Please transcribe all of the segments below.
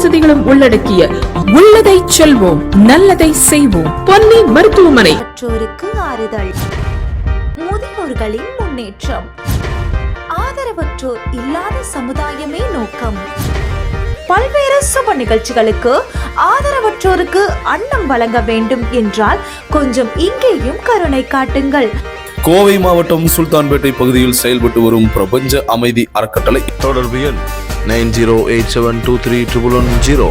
வசதிகளும் உள்ளடக்கிய உள்ளதை செல்வோம் நல்லதை செய்வோம். பொன்னி மருத்துவமனை. மற்றோருக்கு ஆறுதல். முதியோர்களின் முன்னேற்றம். ஆதரவற்றோர் இல்லாத சமுதாயமே நோக்கம். பல்வேறு சுப நிகழ்ச்சிகளுக்கு ஆதரவற்றோருக்கு அன்னம் வழங்க வேண்டும் என்றால் கொஞ்சம் இங்கேயும் கருணை காட்டுங்கள். கோவை மாவட்டம் சுல்தான்பேட்டை பகுதியில் செயல்பட்டு வரும் பிரபஞ்ச அமைதி அறக்கட்டளை தொடர்பு எண் nine zero eight seven two three triple one zero.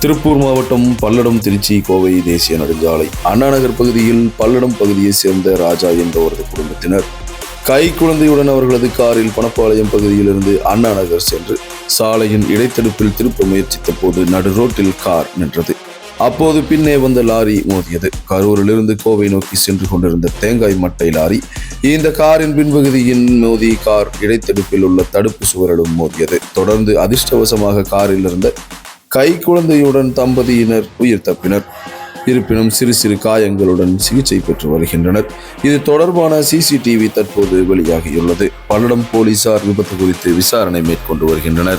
Tiruppur மாவட்டம் பல்லடம் திருச்சி கோவை தேசிய நெடுஞ்சாலை. அண்ணாநகர் பகுதியில் பல்லடம் பகுதியைச் சேர்ந்த ராஜா என்பவரது குடும்பத்தினர். கை குழந்தையுடன் அவர்களது காரில் பணப்பாளையம் பகுதியிலிருந்து அண்ணா நகர் சென்று சாலையின் இடைத்தடுப்பில் திருப்ப முயற்சித்த போது நடு ரோட்டில் கார் நின்றது. அப்போது பின்னே வந்த லாரி மோதியது. கரூரிலிருந்து கோவை நோக்கி சென்று கொண்டிருந்த தேங்காய் மட்டை லாரி இந்த காரின் பின்பகுதியின் மோதி கார் இடைத்தடுப்பில் உள்ள தடுப்பு சுவரிலும் மோதியது. தொடர்ந்து அதிர்ஷ்டவசமாக காரில் இருந்த கை குழந்தையுடன் தம்பதியினர் உயிர் தப்பினர். இருப்பினும் சிறு சிறு காயங்களுடன் சிகிச்சை பெற்று வருகின்றனர். இது தொடர்பான சிசிடிவி தற்போது வெளியாகியுள்ளது. பல்லடம் போலீசார் விபத்து குறித்து விசாரணை மேற்கொண்டு வருகின்றனர்.